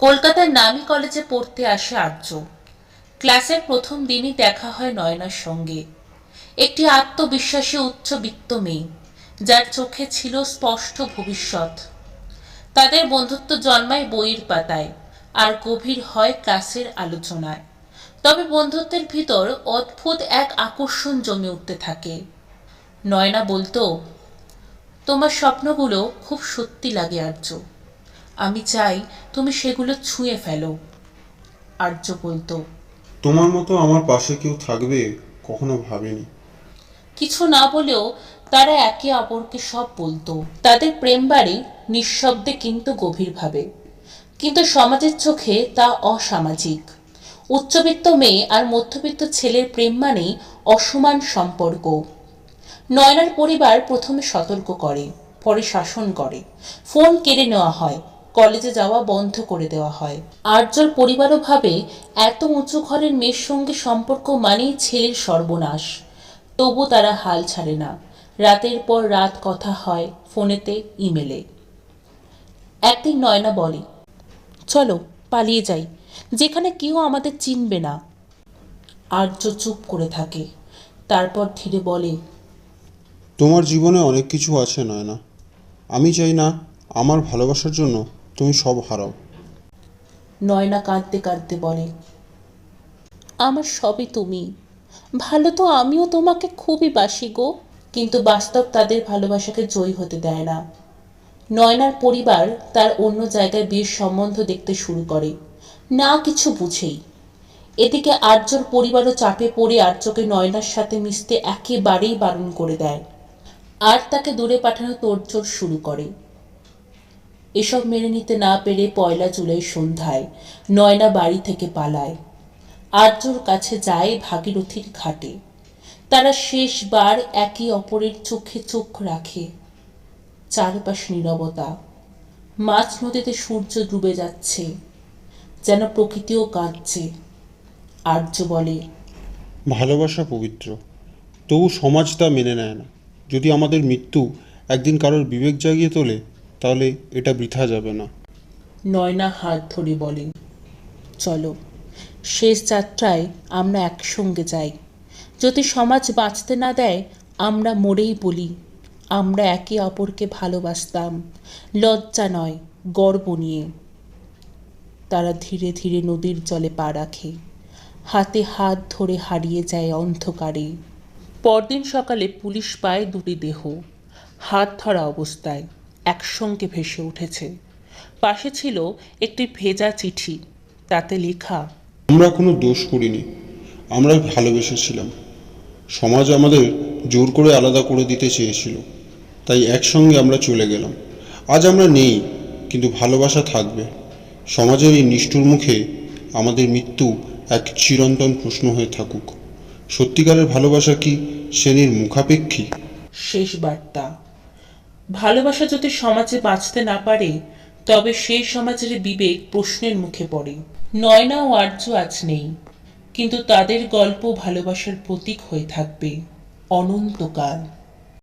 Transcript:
কলকাতার নামী কলেজে পড়তে আসে আর্য। ক্লাসের প্রথম দিনই দেখা হয় নয়নার সঙ্গে। একটি আত্মবিশ্বাসী উচ্চবিত্ত মেয়ে, যার চোখে ছিল স্পষ্ট ভবিষ্যৎ। তাদের বন্ধুত্ব জন্মায় বইয়ের পাতায়, আর গভীর হয় ক্লাসের আলোচনায়। তবে বন্ধুত্বের ভিতর অদ্ভুত এক আকর্ষণ জমে উঠতে থাকে। নয়না বলতো, তোমার স্বপ্নগুলো খুব সত্যি লাগে আর্য। আমি চাই তুমি সেগুলো ছুঁয়ে ফেলো আর্য বলতো। তোমার মতো আমার পাশে কেউ থাকবে কখনো ভাবিনি। কিছু না বলেও তারা একে অপরকে সব বলতো। তাদের প্রেম বাড়ি নিঃশব্দে কিন্তু গভীরভাবে। কিন্তু সমাজের চোখে তা অসামাজিক। উচ্চবিত্ত মেয়ে আর মধ্যবিত্ত ছেলের প্রেম মানেই অসমান সম্পর্ক। নয়নার পরিবার প্রথমে সতর্ক করে পরে শাসন করে। ফোন কেড়ে নেওয়া হয় কলেজে যাওয়া বন্ধ করে দেওয়া হয়। আর্যর পরিবারও ভাবে, এত উঁচু ঘরের মেয়ের সঙ্গে সম্পর্ক মানেই ছেলের সর্বনাশ। তবু তারা হাল ছাড়ে না। রাতের পর রাত কথা হয় ফোনেতে, ইমেলে। একদিন নয়না বলে, চলো, পালিয়ে যাই। যেখানে কেউ আমাদের চিনবে না। আর্য চুপ করে থাকে। তারপর ধীরে বলে, তোমার জীবনে অনেক কিছু আছে, নয়না। আমি চাই না আমার ভালোবাসার জন্য তুমি সব হারাও। নয়না কাঁদতে কাঁদতে বলে, আমার সবই তুমি। ভালো তো আমিও তোমাকে খুবই বাসি গো, কিন্তু বাস্তব তাদের ভালোবাসাকে জয়ী হতে দেয় না। নয়নার পরিবার তার অন্য জায়গায় বিয়ের সম্বন্ধ দেখতে শুরু করে, না কিছু বুঝেই। এদিকে আর্যর পরিবারও চাপে পড়ে আর্যকে নয়নার সাথে মিশতে একেবারেই বারণ করে দেয়। আর তাকে দূরে পাঠানো তোড়জোড় শুরু করে। এসব মেনে নিতে না পেরে পয়লা জুলাই সন্ধ্যায় নয়না বাড়ি থেকে পালায়। আর্যর কাছে যায় ভাগীরথীর ঘাটে। তারা শেষবার একে অপরের চোখে চোখ রাখে। চারপাশ নীরবতা। মাছ নদীতে সূর্য ডুবে যাচ্ছে। যেন প্রকৃতিও কাঁদছে। আর্য বলে, ভালোবাসা পবিত্র। তবু সমাজ তা মেনে নেয় না। যদি আমাদের মৃত্যু একদিন কারোর বিবেক জাগিয়ে তোলে তাহলে এটা বৃথা যাবে না। নয়না হাত ধরে বলেন চলো, শেষ যাত্রায় আমরা একসঙ্গে যাই। যদি সমাজ বাঁচতে না দেয়, আমরা মরেই বলি, আমরা একে অপরকে ভালোবাসতাম, লজ্জা নয়, গর্ব নিয়ে। তারা ধীরে ধীরে নদীর জলে পা রাখে, হাতে হাত ধরে হারিয়ে যায় অন্ধকারে। পরদিন সকালে পুলিশ পায় দুটি দেহ, হাত ধরা অবস্থায়। একসঙ্গে ভেসে উঠেছে। পাশে ছিল একটি ভেজা চিঠি তাতে লেখা আমরা কোনো দোষ করিনি আমরা ভালোবেসেছিলাম। সমাজ আমাদের জোর করে আলাদা করে দিতে চেয়েছিল তাই একসঙ্গে আমরা চলে গেলাম। আজ আমরা নেই কিন্তু ভালোবাসা থাকবে। সমাজের এই নিষ্ঠুর মুখে আমাদের মৃত্যু এক চিরন্তন প্রশ্ন হয়ে থাকুক। সত্যিকারের ভালোবাসা কি শ্রেণির মুখাপেক্ষী? শেষ বার্তা। ভালোবাসা যদি সমাজে বাঁচতে না পারে, তবে সেই সমাজের বিবেক প্রশ্নের মুখে পড়ে। নয়না ও আর্য আজ নেই, কিন্তু তাদের গল্প ভালোবাসার প্রতীক হয়ে থাকবে অনন্তকাল।